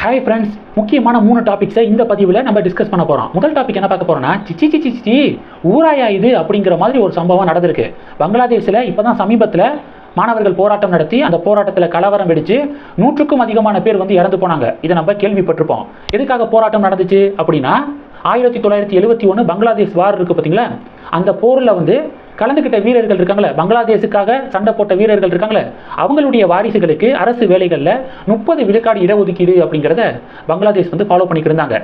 Hi friends முக்கியமான மூணு டாபிக்ஸை இந்த பதிவில் நம்ம டிஸ்கஸ் பண்ண போகிறோம் முதல் டாபிக் என்ன பார்க்க போகிறோம்னா சிச்சி சிச்சி சிச்சி ஊராயா இது அப்படிங்கிற மாதிரி ஒரு சம்பவம் நடந்திருக்கு. பங்களாதேஷில் இப்போ தான் சமீபத்தில் மாணவர்கள் போராட்டம் நடத்தி அந்த போராட்டத்தில் கலவரம் வெடித்து நூற்றுக்கும் அதிகமான பேர் வந்து இறந்து போனாங்க. இதை நம்ம கேள்விப்பட்டிருப்போம். எதுக்காக போராட்டம் நடந்துச்சு அப்படின்னா ஆயிரத்தி தொள்ளாயிரத்தி எழுபத்தி ஒன்று பங்களாதேஷ் வார் இருக்குது பார்த்தீங்களா அந்த போரில் வந்து கலந்துக்கிட்ட வீரர்கள் இருக்காங்களே பங்களாதேஷுக்காக சண்டை போட்ட வீரர்கள் இருக்காங்களே அவங்களுடைய வாரிசுகளுக்கு அரசு வேலைகளில் முப்பது விழுக்காடு இடஒதுக்கீடு அப்படிங்கிறத பங்களாதேஷ் வந்து ஃபாலோ பண்ணிக்கிட்டு இருந்தாங்க.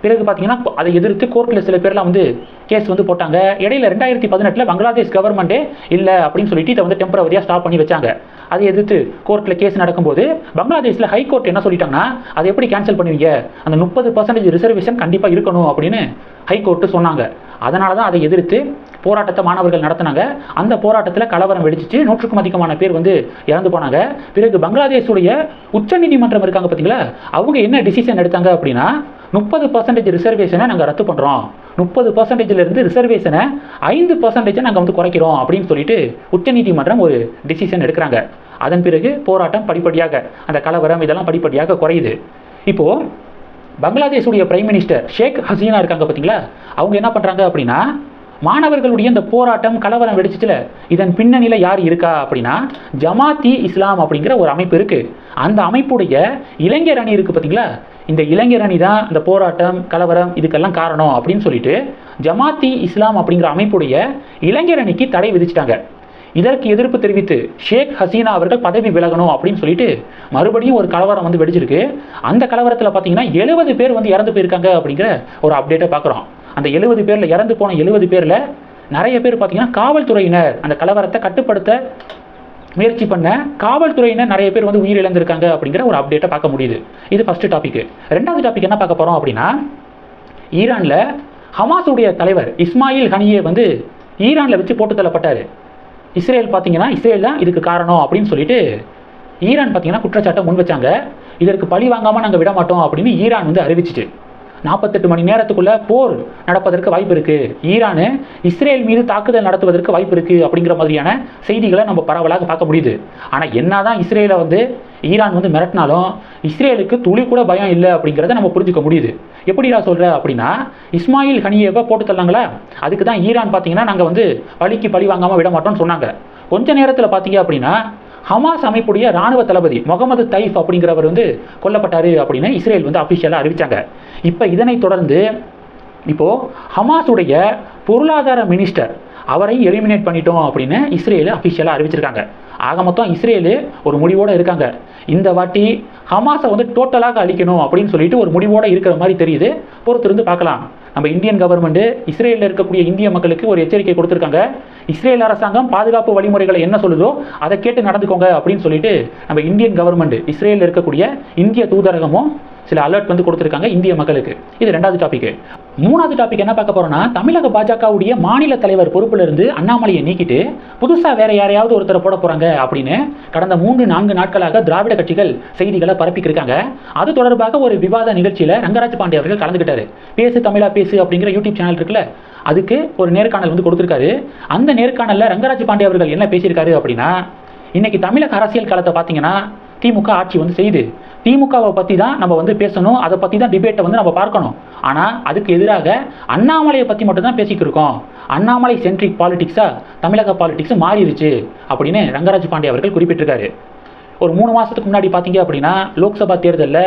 பிறகு பார்த்தீங்கன்னா அதை எதிர்த்து கோர்ட்டில் சில பேர்லாம் வந்து கேஸ் வந்து போட்டாங்க. இடையில ரெண்டாயிரத்தி பதினெட்டில் பங்களாதேஷ் கவர்மெண்ட்டே இல்லை அப்படின்னு சொல்லிட்டு இதை வந்து டெம்பரவரியாக ஸ்டாப் பண்ணி வச்சாங்க. அதை எதிர்த்து கோர்ட்டில் கேஸ் நடக்கும்போது பங்களாதேஷில் ஹை கோர்ட் என்ன சொல்லிட்டாங்கன்னா அதை எப்படி கேன்சல் பண்ணுவீங்க? அந்த முப்பது பர்சன்டேஜ் ரிசர்வேஷன் கண்டிப்பாக இருக்கணும் அப்படின்னு ஹை கோர்ட்டு சொன்னாங்க. அதனால தான் அதை எதிர்த்து போராட்டத்தை மாணவர்கள் நடத்தினாங்க. அந்த போராட்டத்தில் கலவரம் வெடிச்சிச்சு. நூற்றுக்கும் அதிகமான பேர் வந்து இறந்து போனாங்க. பிறகு பங்களாதேஷுடைய உச்சநீதிமன்றம் இருக்காங்க பார்த்தீங்களா அவங்க என்ன டிசிஷன் எடுத்தாங்க அப்படின்னா முப்பது பர்சன்டேஜ் ரிசர்வேஷனை நாங்கள் ரத்து பண்ணுறோம் முப்பது பர்சன்டேஜிலிருந்து ரிசர்வேஷனை ஐந்து பர்சன்டேஜை நாங்கள் வந்து குறைக்கிறோம் அப்படின்னு சொல்லிட்டு உச்சநீதிமன்றம் ஒரு டிசிஷன் எடுக்கிறாங்க. அதன் பிறகு போராட்டம் படிப்படியாக அந்த கலவரம் இதெல்லாம் படிப்படியாக குறையுது. இப்போது பங்களாதேஷுடைய பிரைம் மினிஸ்டர் ஷேக் ஹசீனா இருக்காங்க பார்த்தீங்களா? அவங்க என்ன பண்ணுறாங்க அப்படின்னா மாணவர்களுடைய இந்த போராட்டம் கலவரம் வெடிச்சிச்சுல இதன் பின்னணியில் யார் இருக்கா அப்படின்னா ஜமாத்தி இஸ்லாம் அப்படிங்கிற ஒரு அமைப்பு இருக்குது அந்த அமைப்புடைய இளைஞர் அணி இருக்குது பார்த்தீங்களா? இந்த இளைஞர் அணி தான் இந்த போராட்டம் கலவரம் இதுக்கெல்லாம் காரணம் அப்படின்னு சொல்லிட்டு ஜமாத்தி இஸ்லாம் அப்படிங்கிற அமைப்புடைய இளைஞர் அணிக்கு தடை விதிச்சிட்டாங்க. இதற்கு எதிர்ப்பு தெரிவித்து ஷேக் ஹசீனா அவர்கள் பதவி விலகணும் அப்படின்னு சொல்லிட்டு மறுபடியும் ஒரு கலவரம் வந்து வெடிச்சிருக்கு. அந்த கலவரத்தில் பார்த்தீங்கன்னா எழுபது பேர் வந்து இறந்து போயிருக்காங்க அப்படிங்கிற ஒரு அப்டேட்டை பார்க்குறோம் அந்த எழுபது பேரில் இறந்து போன எழுபது பேரில் நிறைய பேர் பார்த்தீங்கன்னா காவல்துறையினர் அந்த கலவரத்தை கட்டுப்படுத்த முயற்சி பண்ண காவல்துறையினர் நிறைய பேர் வந்து உயிரிழந்திருக்காங்க அப்படிங்கிற ஒரு அப்டேட்டை பார்க்க முடியுது. இது ஃபஸ்ட்டு டாபிக் ரெண்டாவது டாபிக் என்ன பார்க்க போகிறோம் அப்படின்னா ஈரானில் ஹமாஸுடைய தலைவர் இஸ்மாயில் ஹனியே வந்து ஈரானில் வச்சு போட்டு தள்ளப்பட்டார். இஸ்ரேல் பார்த்தீங்கன்னா இஸ்ரேல் தான் இதுக்கு காரணம் அப்படின்னு சொல்லிட்டு ஈரான் பார்த்தீங்கன்னா குற்றச்சாட்டை முன் வச்சாங்க. இதற்கு பழி வாங்காமல் நாங்கள் விட மாட்டோம் அப்படின்னு ஈரான் வந்து அறிவிச்சிட்டு. நாற்பத்தெட்டு மணி நேரத்துக்குள்ள போர் நடப்பதற்கு வாய்ப்பு இருக்கு. ஈரானு இஸ்ரேல் மீது தாக்குதல் நடத்துவதற்கு வாய்ப்பு இருக்கு அப்படிங்கிற மாதிரியான செய்திகளை நம்ம பரவலாக பார்க்க முடியுது. ஆனால் என்னதான் இஸ்ரேலை வந்து ஈரான் வந்து மிரட்டினாலும் இஸ்ரேலுக்கு துளி கூட பயம் இல்லை அப்படிங்கிறத நம்ம புரிஞ்சுக்க முடியுது. எப்படி நான் சொல்கிறேன் அப்படின்னா இஸ்மாயில் ஹனியேவை போட்டு தள்ளாங்களா? அதுக்கு தான் ஈரான் பார்த்தீங்கன்னா நாங்கள் வந்து பழிக்கு பழி வாங்காமல் விட மாட்டோம்னு சொன்னாங்க. கொஞ்ச நேரத்தில் பார்த்தீங்க அப்படின்னா ஹமாஸ் அமைப்புடைய ராணுவ தளபதி முகமது தைஃப் அப்படிங்கிறவர் வந்து கொல்லப்பட்டாரு அப்படின்னு இஸ்ரேல் வந்து அஃபிஷியலாக அறிவிச்சாங்க. இப்போ இதனைத் தொடர்ந்து இப்போ ஹமாஸுடைய பொருளாதார மினிஸ்டர் அவரை எலிமினேட் பண்ணிட்டோம் அப்படின்னு இஸ்ரேல் அஃபிஷியலாக அறிவிச்சிருக்காங்க. ஆக மொத்தம் இஸ்ரேலு ஒரு முடிவோடு இருக்காங்க. இந்த வாட்டி ஹமாஸை வந்து டோட்டலாக அழிக்கணும் அப்படின்னு சொல்லிட்டு ஒரு முடிவோடு இருக்கிற மாதிரி தெரியுது. பொறுத்திருந்து பார்க்கலாம். நம்ம இந்தியன் கவர்மெண்ட் இஸ்ரேலில் இருக்கக்கூடிய இந்திய மக்களுக்கு ஒரு எச்சரிக்கை கொடுத்துருக்காங்க. இஸ்ரேல் அரசாங்கம் பாதுகாப்பு வழிமுறைகளை என்ன சொல்லுதோ அதை கேட்டு நடந்துக்கோங்க அப்படின்னு சொல்லிட்டு நம்ம இந்தியன் கவர்மெண்ட் இஸ்ரேலில் இருக்கக்கூடிய இந்திய தூதரகமும் சில அலர்ட் வந்து கொடுத்துருக்காங்க இந்திய மக்களுக்கு. இது ரெண்டாவது டாபிக் மூணாவது டாபிக் என்ன பார்க்க போறோம்னா தமிழக பாஜகவுடைய மாநில தலைவர் பொறுப்புல இருந்து அண்ணாமலையை நீக்கிட்டு புதுசா வேற யாரையாவது ஒருத்தரை போட போறாங்க அப்படின்னு கடந்த மூன்று நான்கு நாட்களாக திராவிட கட்சிகள் செய்திகளை பரப்பிக்கிருக்காங்க. அது தொடர்பாக ஒரு விவாத நிகழ்ச்சியில ரங்கராஜ் பாண்டே அவர்கள் கலந்துகிட்டாரு. பேசு தமிழா பேசு அப்படிங்கிற யூடியூப் சேனல் இருக்குல்ல அதுக்கு ஒரு நேர்காணல் வந்து கொடுத்துருக்காரு. அந்த நேர்காணல்ல ரங்கராஜ் பாண்டே அவர்கள் என்ன பேசியிருக்காரு அப்படின்னா இன்னைக்கு தமிழக அரசியல் காலத்தை பார்த்தீங்கன்னா திமுக ஆட்சி வந்து செய்யுது. திமுகவை பற்றி தான் நம்ம வந்து பேசணும். அதை பற்றி தான் டிபேட்டை வந்து நம்ம பார்க்கணும். ஆனால் அதுக்கு எதிராக அண்ணாமலையை பற்றி மட்டும் தான் பேசிக்கிட்டு இருக்கோம். அண்ணாமலை சென்ட்ரிக் பாலிடிக்ஸாக தமிழக பாலிடிக்ஸ் மாறிடுச்சு அப்படின்னு ரங்கராஜ் பாண்டே அவர்கள் குறிப்பிட்டிருக்காரு. ஒரு மூணு மாதத்துக்கு முன்னாடி பார்த்தீங்க அப்படின்னா லோக்சபா தேர்தலில்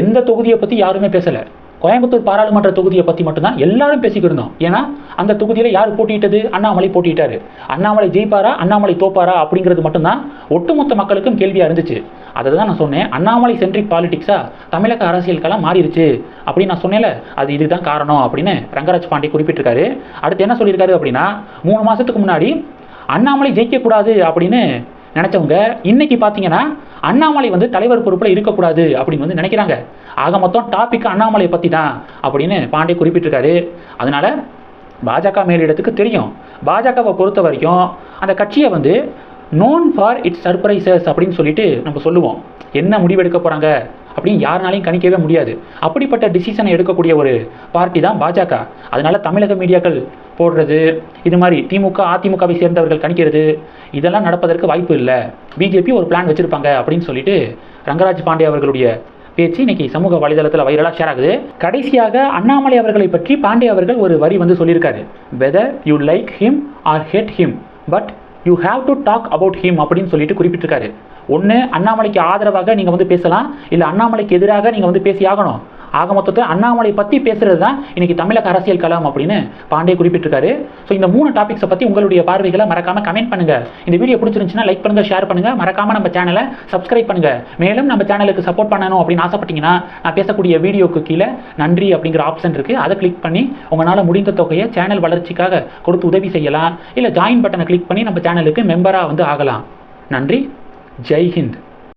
எந்த தொகுதியை பற்றி யாருமே பேசலை. கோயம்புத்தூர் பாராளுமன்ற தொகுதியை பற்றி மட்டும்தான் எல்லாரும் பேசிக்கிட்டு இருந்தோம். ஏன்னா அந்த தொகுதியில் யார் போட்டியிட்டது? அண்ணாமலை போட்டியிட்டாரு. அண்ணாமலை ஜெயிப்பாரா? அண்ணாமலை தோப்பாரா? அப்படிங்கிறது மட்டும்தான் ஒட்டுமொத்த மக்களுக்கும் கேள்வியாக இருந்துச்சு. அதை தான் நான் சொன்னேன். அண்ணாமலை சென்ட்ரிக் பாலிடிக்ஸாக தமிழக அரசியல்கெல்லாம் மாறிடுச்சு. அப்படின்னு நான் சொன்னேன்ல. அது இதுதான் காரணம் அப்படின்னு ரங்கராஜ் பாண்டே குறிப்பிட்டிருக்காரு. அடுத்து என்ன சொல்லியிருக்காரு அப்படின்னா மூணு மாதத்துக்கு முன்னாடி அண்ணாமலை ஜெயிக்கக்கூடாது அப்படின்னு நினச்சவங்க இன்னைக்கு பார்த்தீங்கன்னா அண்ணாமலை வந்து தலைவர் பொறுப்பில் இருக்கக்கூடாது அப்படின்னு வந்து நினைக்கிறாங்க. ஆக மொத்தம் டாபிக் அண்ணாமலை பற்றி தான் அப்படின்னு பாண்டே குறிப்பிட்டிருக்காரு. அதனால பாஜக மேலிடத்துக்கு தெரியும். பாஜகவை பொறுத்த வரைக்கும் அந்த கட்சியை வந்து நோன் ஃபார் இட்ஸ் சர்ப்ரைசஸ் அப்படின்னு சொல்லிட்டு நம்ம சொல்லுவோம். என்ன முடிவெடுக்க போகிறாங்க அப்படின்னு யாருனாலையும் கணிக்கவே முடியாது. அப்படிப்பட்ட டிசிஷனை எடுக்கக்கூடிய ஒரு பார்ட்டி தான் பாஜக. அதனால தமிழக மீடியாக்கள் போடுறது இது மாதிரி திமுக அதிமுகவை சேர்ந்தவர்கள் கணிக்கிறது இதெல்லாம் நடப்பதற்கு வாய்ப்பு இல்லை. பிஜேபி ஒரு பிளான் வச்சுருப்பாங்க அப்படின்னு சொல்லிட்டு ரங்கராஜ் பாண்டே அவர்களுடைய பேச்சு இன்னைக்கு சமூக வலைதளத்தில் வைரலாக ஷேர் ஆகுது. கடைசியாக அண்ணாமலை அவர்களை பற்றி பாண்டே அவர்கள் ஒரு வரி வந்து சொல்லியிருக்காரு. Whether you like him or hate him but you have to talk about him அப்படின்னு சொல்லிட்டு குறிப்பிட்டிருக்காரு. ஒன்று அண்ணாமலைக்கு ஆதரவாக நீங்கள் வந்து பேசலாம். இல்லை அண்ணாமலைக்கு எதிராக நீங்கள் வந்து பேசி ஆகணும் ஆக மொத்தத்தை அண்ணாமலை பற்றி பேசுறது தான் இன்னைக்கு தமிழக அரசியல் கலாம் அப்படின்னு பாண்டே குறிப்பிட்டிருக்காரு. ஸோ இந்த மூணு டாபிக்ஸை பற்றி உங்களுடைய பார்வைகளை மறக்காமல் கமெண்ட் பண்ணுங்கள் இந்த வீடியோ பிடிச்சிருந்துச்சுன்னா லைக் பண்ணுங்கள் ஷேர் பண்ணுங்கள் மறக்காமல் நம்ம சேனலை சப்ஸ்கிரைப் பண்ணுங்கள் மேலும் நம்ம சேனலுக்கு சப்போர்ட் பண்ணணும் அப்படின்னு ஆசைப்பட்டீங்கன்னா நான் பேசக்கூடிய வீடியோக்கு கீழே நன்றி அப்படிங்கிற ஆப்ஷன் இருக்குது அதை கிளிக் பண்ணி உங்களால் முடிந்த தொகையை சேனல் வளர்ச்சிக்காக கொடுத்து உதவி செய்யலாம். இல்லை ஜாயின் பட்டனை கிளிக் பண்ணி நம்ம சேனலுக்கு மெம்பராக வந்து ஆகலாம். நன்றி. ஜெய் ஹிந்த்.